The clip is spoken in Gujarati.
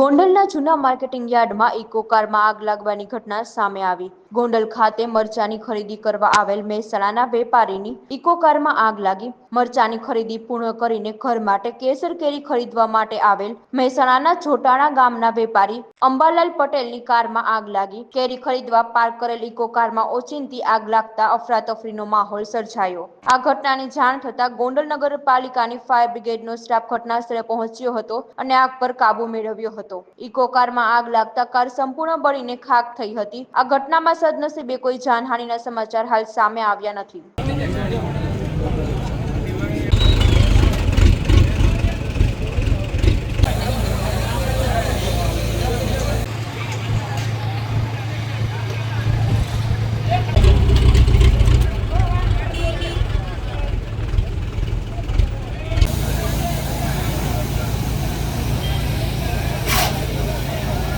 ગોંડલના જૂના માર્કેટિંગ યાર્ડમાં ઇકો કારમાં આગ લાગવાની ઘટના સામે આવી. ગોંડલ ખાતે મરચાની ખરીદી કરવા આવેલ મહેસાણાના વેપારીની ઇકો કારમાં આગ લાગી. મરચાની ખરીદી પૂર્ણ કરીને ઘર માટે કેસર કેરી ખરીદવા માટે આવેલ મહેસાણાના જોટાણા ગામના વેપારી અંબાલાલ પટેલની કારમાં આગ લાગી. કેરી ખરીદવા પાર્ક કરેલ ઇકો કારમાં ઓચિંતી આગ લાગતા અફરાતફરીનો માહોલ સર્જાયો. આ ઘટનાની જાણ થતાં ગોંડલ નગરપાલિકાની ફાયર બ્રિગેડનો સ્ટાફ ઘટના સ્થળે પહોંચ્યો હતો અને આગ પર કાબુ મેળવ્યો હતો. ઇકો કારમાં આગ લાગતા કાર સંપૂર્ણ બળીને ખાક થઈ હતી. આ ઘટનામાં સદનસીબે કોઈ જાનહાનિના સમાચાર હાલ સામે આવ્યા નથી.